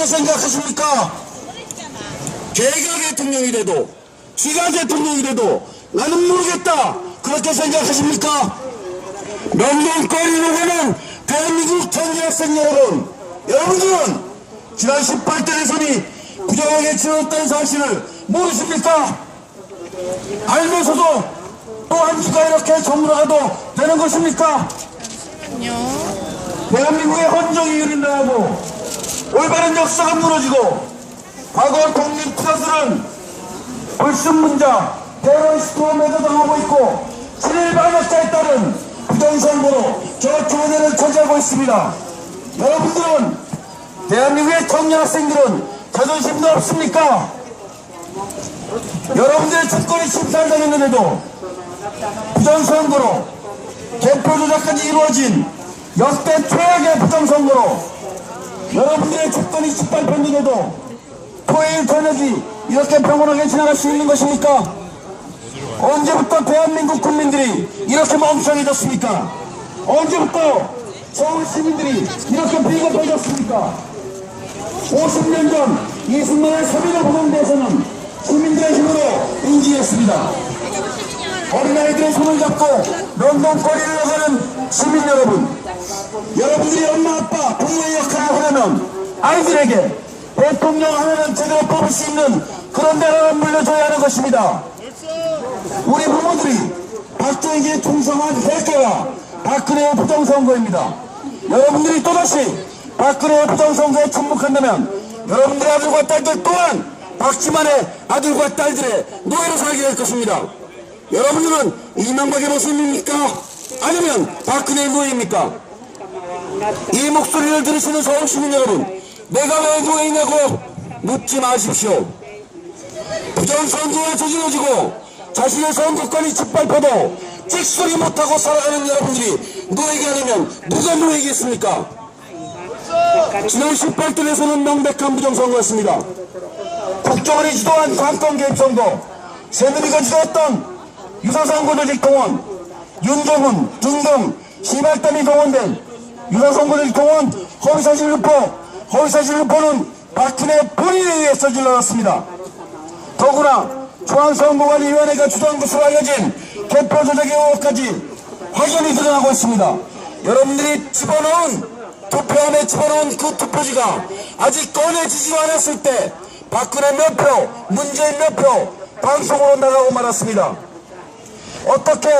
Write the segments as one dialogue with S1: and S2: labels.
S1: 이렇게 생각하십니까? 개가 대통령이 돼도 지가 대통령이 돼도 나는 모르겠다 그렇게 생각하십니까? 명동거리로 가는 대한민국 전기학생 여러분 여러분들은 지난 18대 대선이 부정하게 치렀다는 사실을 모르십니까? 알면서도 또한 주가 이렇게 저물어가도 되는 것입니까? 대한민국의 헌정이 유린당하고 올바른 역사가 무너지고 과거 독립 투사들은 불순문자 테러리스트로 매도당하고 있고 친일 반역자에 따른 부정선거로 저 교대를 차지하고 있습니다. 여러분들은 대한민국의 청년 학생들은 자존심도 없습니까? 여러분들의 주권이 침탈당했는데도 부정선거로 개표 조작까지 이루어진 역대 최악의 부정선거로 여러분들의 주권이 짓밟혔는데도 토요일 저녁이 이렇게 평온하게 지나갈 수 있는 것입니까? 언제부터 대한민국 국민들이 이렇게 멍청해졌습니까? 언제부터 서울 시민들이 이렇게 비겁해졌습니까? 50년 전 이승만의 서민의 보건대에서는 시민들의 힘으로 인지했습니다. 어린아이들의 손을 잡고 런던 거리를 나가는 시민 여러분 여러분들이 엄마 아빠 부모의 역할을 하려면 아이들에게 대통령 하나는 제대로 뽑을 수 있는 그런 나라를 물려줘야 하는 것입니다 우리 부모들이 박정희에게 충성한 대가가 박근혜의 부정선거입니다 여러분들이 또다시 박근혜의 부정선거에 침묵한다면 여러분들의 아들과 딸들 또한 박지만의 아들과 딸들의 노예로 살게 될 것입니다 여러분들은 이명박의 모습입니까? 아니면 박근혜의 노예입니까? 이 목소리를 들으시는 서울 시민 여러분, 내가 왜 노예냐고 묻지 마십시오. 부정선거가 저질러지고 자신의 선거권이 짓밟혀도 찍소리 못하고 살아가는 여러분들이 노예가 아니면 누가 노예겠습니까? 지난 18대 에서는 명백한 부정선거였습니다. 국정원이 주도한 관권 개입 선거, 새누리가 주도했던 유사선거조직 동원, 윤종훈 등등 시발단이 동원된 유사선거조직 동원 허위사실 유포, 허위사실 유포는 박근혜 본인에 의해서 질러났습니다. 더구나 중앙선거관리위원회가 주도한 것으로 알려진 개표 조작의 의혹까지 확연히 드러나고 있습니다. 여러분들이 집어넣은 투표함에 집어넣은 그 투표지가 아직 꺼내지지도 않았을 때 박근혜 몇 표, 문재인 몇 표 방송으로 나가고 말았습니다. 어떻게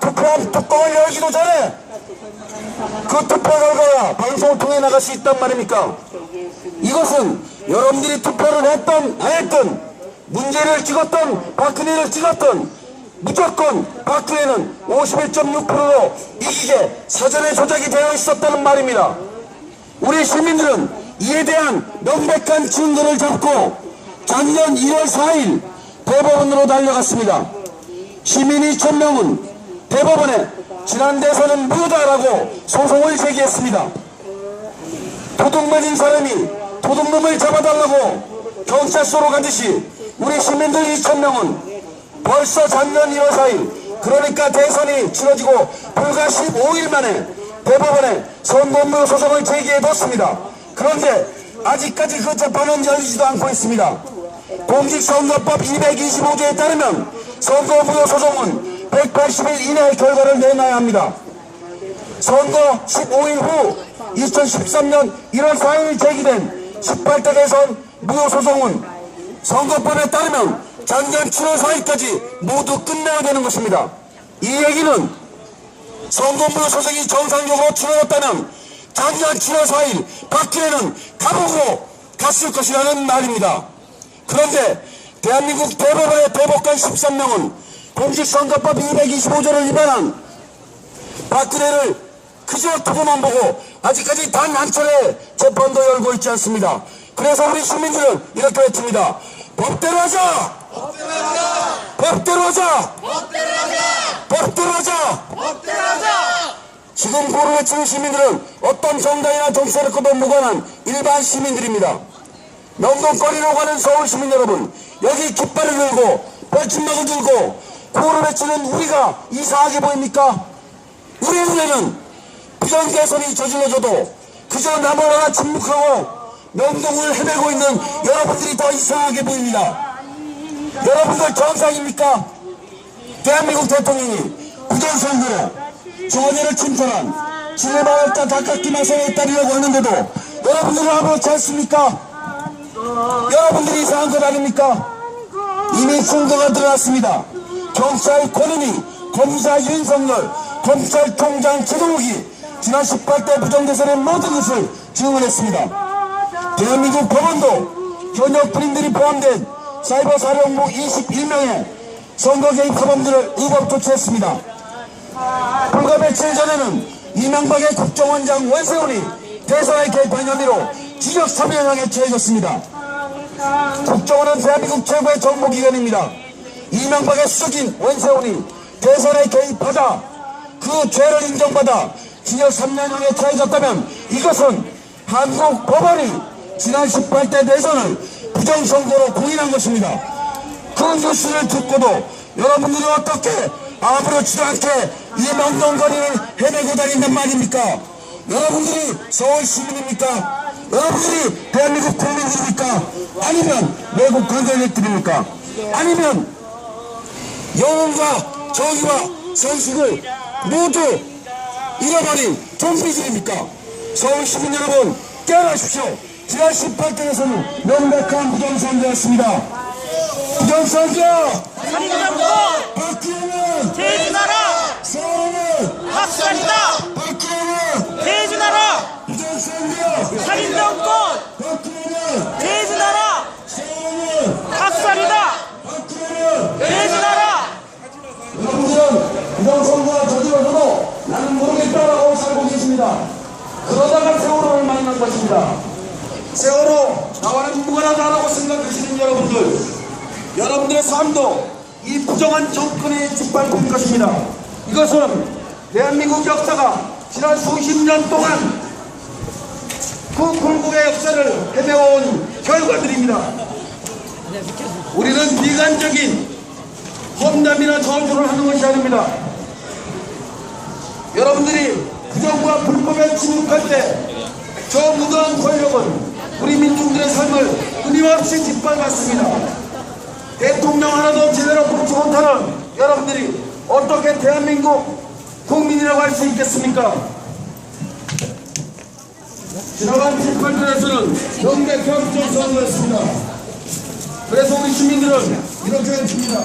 S1: 투표함 뚜껑을 열기도 전에 그 투표 결과가 방송을 통해 나갈 수 있단 말입니까? 이것은 여러분들이 투표를 했던 안 했던 문제를 찍었던 박근혜를 찍었던 무조건 박근혜는 51.6%로 이기게 사전에 조작이 되어 있었다는 말입니다. 우리 시민들은 이에 대한 명백한 증거를 잡고 작년 1월 4일 대법원으로 달려갔습니다. 시민 2천명은 대법원에 지난 대선은 무효다라고 소송을 제기했습니다. 도둑 맞은 사람이 도둑놈을 잡아달라고 경찰서로 가듯이 우리 시민들 2천명은 벌써 작년 1월 4일 그러니까 대선이 치러지고 불과 15일 만에 대법원에 선거무효 소송을 제기해뒀습니다. 그런데 아직까지 그 재판은 열리지도 않고 있습니다. 공직선거법 225조에 따르면 선거무효 소송은 180일 이내에 결과를 내놔야 합니다. 선거 15일 후 2013년 1월 4일 제기된 18대 대선 무효 소송은 선거법에 따르면 작년 7월 4일까지 모두 끝내야 되는 것입니다. 이 얘기는 선거 무효 소송이 정상적으로 치러졌다면 작년 7월 4일 박근혜는 감옥으로 갔을 것이라는 말입니다. 그런데 대한민국 대법원의 대법관 13명은 공직선거법 225조를 위반한 박근혜를 그저 두고만 보고 아직까지 단 한 차례 재판도 열고 있지 않습니다. 그래서 우리 시민들은 이렇게 외칩니다. 법대로 하자! 법대로 하자! 법대로 하자! 지금 고를 외치는 시민들은 어떤 정당이나 정세력과도 무관한 일반 시민들입니다. 명동거리로 가는 서울 시민 여러분, 여기 깃발을 들고 벌침막을 들고 구호를 외치는 우리가 이상하게 보입니까? 우리 눈에는 부정 개선이 저질러져도 그저 나무라나 침묵하고 명동을 헤매고 있는 여러분들이 더 이상하게 보입니다. 여러분들 정상입니까? 대한민국 대통령이 부정선거로 조원회를 침탈한 지뢰마을과 닭깎기 마선에 따르려고 하는데도 여러분들은 아무렇지 않습니까? 여러분들이 이상한 것 아닙니까? 이미 선거가 들어왔습니다. 경찰 권은희, 검사 윤석열, 검찰총장 최동욱이 지난 18대 부정대선의 모든 것을 증언했습니다. 대한민국 법원도 현역 군인들이 포함된 사이버 사령부 21명의 선거 개입 사범들을 의법 조치했습니다. 불과 며칠 전에는 이명박의 국정원장 원세훈이 대선에 개입한 혐의로 지적 참여형에 처해졌습니다. 국정원은 대한민국 최고의 정보기관입니다. 이명박의 수석인 원세훈이 대선에 개입하자 그 죄를 인정받아 징역 3년형에 처해졌다면 이것은 한국 법원이 지난 18대 대선을 부정선거로 공인한 것입니다. 그 뉴스를 듣고도 여러분들이 어떻게 아무렇지도 않게 이 명동거리를 헤매고 다닌단 말입니까? 여러분들이 서울 시민입니까? 여러분들이 대한민국 국민입니까? 아니면 외국 관광객들입니까? 아니면 영혼과 정의와 선식을 모두 잃어버린 좀비들입니까? 서울 시민 여러분 깨어나십시오. 지난 18대에서는 명백한 부정선거였습니다. 부정선거! 박근혜는
S2: 대주나라
S1: 서울은 박근혜는
S2: 대주나라
S1: 부정선거!
S2: 살인정권
S1: 박근혜는
S2: 대주나라
S1: 서울은
S2: 학살이다
S1: 박근혜는
S2: 대주나라
S1: 여러분들은 부정선거가 저질러져도 나는 모르겠다라고 계십니다. 그러다가 세월호를 만난 것입니다. 세월호 나와는 무관하다라고 생각하시는 여러분들 여러분들의 삶도 이 부정한 정권에 짓밟힐 것입니다. 이것은 대한민국 역사가 지난 수십 년 동안 그 굴곡의 역사를 헤매온 결과들입니다. 우리는 비관적인 험담이나 저주를 하는 것이 아닙니다. 여러분들이 부정과 불법에 침묵할 때 저 무도한 권력은 우리 민중들의 삶을 끊임없이 짓밟았습니다. 대통령 하나도 제대로 뽑지 못하는 여러분들이 어떻게 대한민국 국민이라고 할 수 있겠습니까? 지나간 7, 8년에서는 명백한 부정선거였습니다. 그래서 우리 시민들은 이렇게 외칩니다.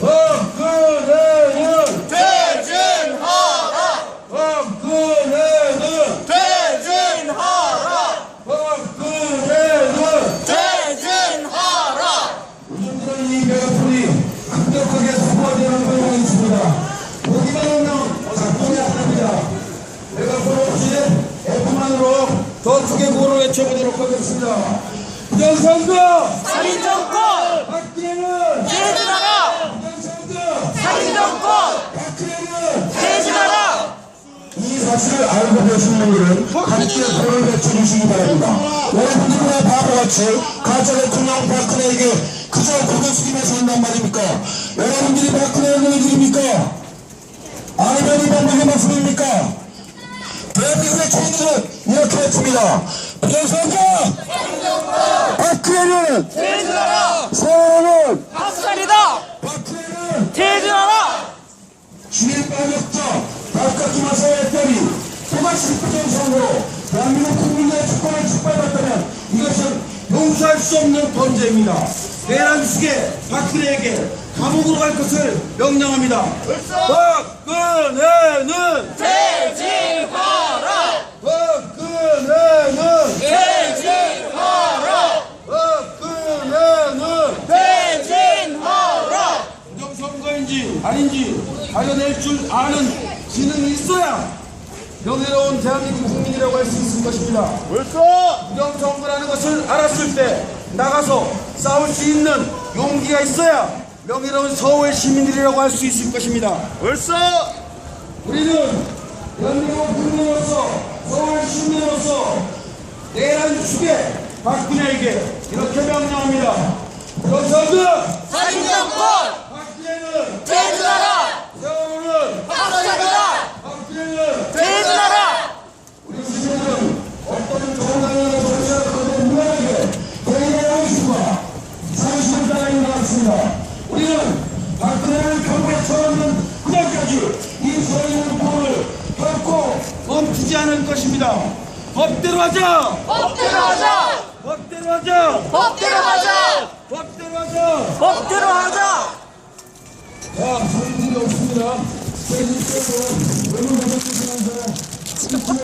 S1: 박근혜는
S2: 대진하라
S1: 박근 사실을 알고 계신 분들은 함께 불을 외쳐주시기 바랍니다. 여러분들은 바보같이 가짜 대통령 박근혜에게 그저 고개 숙이며 산단 말입니까? 여러분들이 박근혜의 너희들입니까? 아니면 이 방법의 말씀입니까? 대한민국의 주민들은 이렇게 외칩니다. 부정선거! 박근혜는! 세월은!
S2: 학살이다
S1: 박근혜는!
S2: 대주나라
S1: 주일 빠졌죠. 바깥이 마사의 때리 또다시 부정 선거로 대한민국 국민의 주권을 짓밟았다면 이것은 용서할 수 없는 범죄입니다. 내란 숙의 박근혜에게 감옥으로 갈 것을 명령합니다. 박근혜는
S2: 대진하라
S1: 박근혜는
S2: 대진하라
S1: 박근혜는
S2: 대진하라
S1: 부정선거인지 아닌지 가려낼 줄 아는 있어야 명예로운 대한민국 국민이라고 할 수 있을 것입니다. 부정선거라는 것을 알았을 때 나가서 싸울 수 있는 용기가 있어야 명예로운 서울 시민들이라고 할 수 있을 것입니다. 우리는 대한민국 국민으로서 서울 시민으로서 내란 축의 박근혜에게 이렇게 명령합니다. 부정선거
S2: 살인정권
S1: 저는 그날까지 이 소유권을 결코 멈추지 않을 것입니다. 법대로 하자!
S2: 법대로 하자!
S1: 법대로 하자!
S2: 법대로 하자!
S1: 법대로 하자!
S2: 법대로 하자!
S1: 자, 소리들이 없습니다. 저희 집에서 외국 가족 중에서